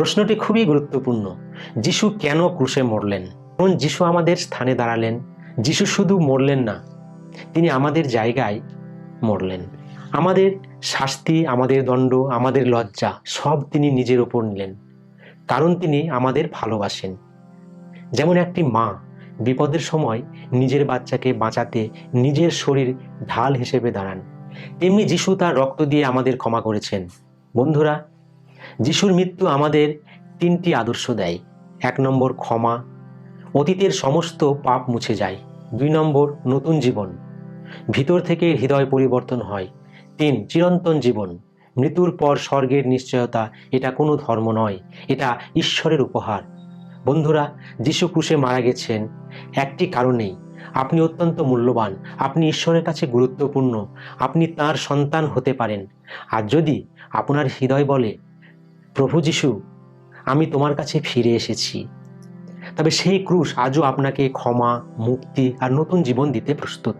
প্রশ্নটি খুবই গুরুত্বপূর্ণ। যিশু কেন ক্রুশে মরলেন? কারণ যিশু আমাদের স্থানে দাঁড়ালেন? যিশু শুধু মরলেন না, তিনি আমাদের জায়গায় মরলেন। আমাদের শাস্তি, আমাদের দণ্ড, আমাদের লজ্জা সব তিনি নিজের ওপর নিলেন, কারণ তিনি আমাদের ভালোবাসেন। যেমন একটি মা বিপদের সময় নিজের বাচ্চাকে বাঁচাতে নিজের শরীর ঢাল হিসেবে দাঁড়ান, তেমনি যিশু তার রক্ত দিয়ে আমাদের ক্ষমা করেছেন। বন্ধুরা যিশুর মৃত্যু আমাদের তিনটি আদর্শ দেয়। এক নম্বর ক্ষমা। অতীতের সমস্ত পাপ মুছে যায়। দুই নম্বর নতুন জীবন। ভিতর থেকে হৃদয় পরিবর্তন হয়। তিন, চিরন্তন জীবন। মৃত্যুর পর স্বর্গের নিশ্চয়তা এটা কোনো ধর্ম নয়, এটা ঈশ্বরের উপহার। বন্ধুরা, যিশু ক্রুশে মারা গেছেন একটি কারণেই। আপনি অত্যন্ত মূল্যবান, আপনি ঈশ্বরের কাছে গুরুত্বপূর্ণ, আপনি তার সন্তান হতে পারেন। আর যদি আপনার হৃদয় বলে প্রভু যিশু, আমি তোমার কাছে ফিরে এসেছি। তবে সেই ক্রুশ আজও আপনাকে ক্ষমা, মুক্তি আর নতুন জীবন দিতে প্রস্তুত।